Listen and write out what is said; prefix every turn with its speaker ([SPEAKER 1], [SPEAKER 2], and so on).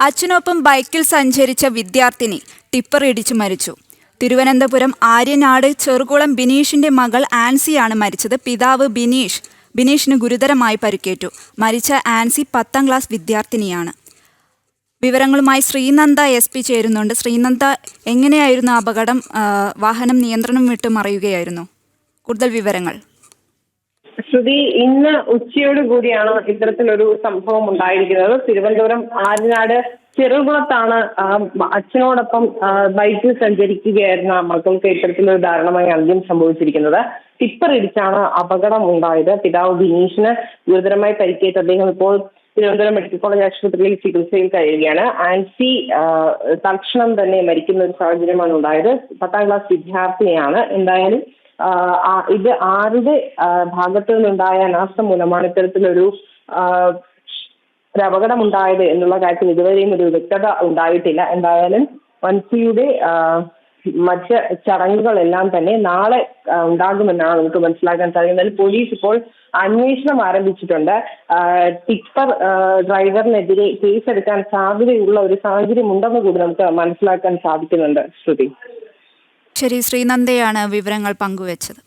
[SPEAKER 1] അച്ഛനൊപ്പം ബൈക്കിൽ സഞ്ചരിച്ച വിദ്യാർത്ഥിനി ടിപ്പർ ഇടിച്ചു മരിച്ചു. തിരുവനന്തപുരം ആര്യനാട് ചെറുകുളം ബിനീഷിന്റെ മകൾ ആൻസിയാണ് മരിച്ചത്. പിതാവ് ബിനീഷ് ബിനീഷിന് ഗുരുതരമായി പരിക്കേറ്റു. മരിച്ച ആൻസി പത്താം ക്ലാസ് വിദ്യാർത്ഥിനിയാണ്. വിവരങ്ങളുമായി ശ്രീനന്ദ എസ് പി ചേരുന്നുണ്ട്. ശ്രീനന്ദ എങ്ങനെയായിരുന്നു അപകടം? വാഹനം നിയന്ത്രണം വിട്ട് മറിയുകയായിരുന്നു. കൂടുതൽ വിവരങ്ങൾ.
[SPEAKER 2] ശ്രുതി ഇന്ന് ഉച്ചയോട് കൂടിയാണ് ഇത്തരത്തിലൊരു സംഭവം ഉണ്ടായിരിക്കുന്നത്. തിരുവനന്തപുരം ആര്യനാട് ചെറുകുളത്താണ് അച്ഛനോടൊപ്പം ബൈക്കിൽ സഞ്ചരിക്കുകയായിരുന്ന മക്കൾക്ക് ഇത്തരത്തിലൊരു ദാരുണമായ അന്ത്യം സംഭവിച്ചിരിക്കുന്നത്. ടിപ്പർ ഇടിച്ചാണ് അപകടം ഉണ്ടായത്. പിതാവ് ബിനീഷിന് ഗുരുതരമായി പരിക്കേറ്റ്. അദ്ദേഹം ഇപ്പോൾ തിരുവനന്തപുരം മെഡിക്കൽ കോളേജ് ആശുപത്രിയിൽ ചികിത്സയിൽ കഴിയുകയാണ്. ആൻസി തൽക്ഷണം തന്നെ മരിക്കുന്ന ഒരു സാഹചര്യമാണ് ഉണ്ടായത്. പത്താം ക്ലാസ് വിദ്യാർത്ഥിയാണ് എന്തായാലും ഇത് ആരുടെ ഭാഗത്തു നിന്നുണ്ടായ അനാസ്ഥ മൂലമാണ് ഇത്തരത്തിലൊരു ഒരു അപകടം ഉണ്ടായത് എന്നുള്ള കാര്യത്തിൽ ഇതുവരെയും ഒരു വ്യക്തത ഉണ്ടായിട്ടില്ല. എന്തായാലും വൻസിയുടെ മറ്റ് ചടങ്ങുകളെല്ലാം തന്നെ നാളെ ഉണ്ടാകുമെന്നാണ് നമുക്ക് മനസ്സിലാക്കാൻ സാധിക്കുന്നത്. പോലീസ് ഇപ്പോൾ അന്വേഷണം ആരംഭിച്ചിട്ടുണ്ട്. ടിപ്പർ ഡ്രൈവറിനെതിരെ കേസെടുക്കാൻ സാധ്യതയുള്ള ഒരു സാഹചര്യം ഉണ്ടെന്ന് കൂടി നമുക്ക് മനസ്സിലാക്കാൻ സാധിക്കുന്നുണ്ട് ശ്രുതി.
[SPEAKER 1] ശരി ശ്രീനന്ദയാണ് വിവരങ്ങൾ പങ്കുവച്ചത്.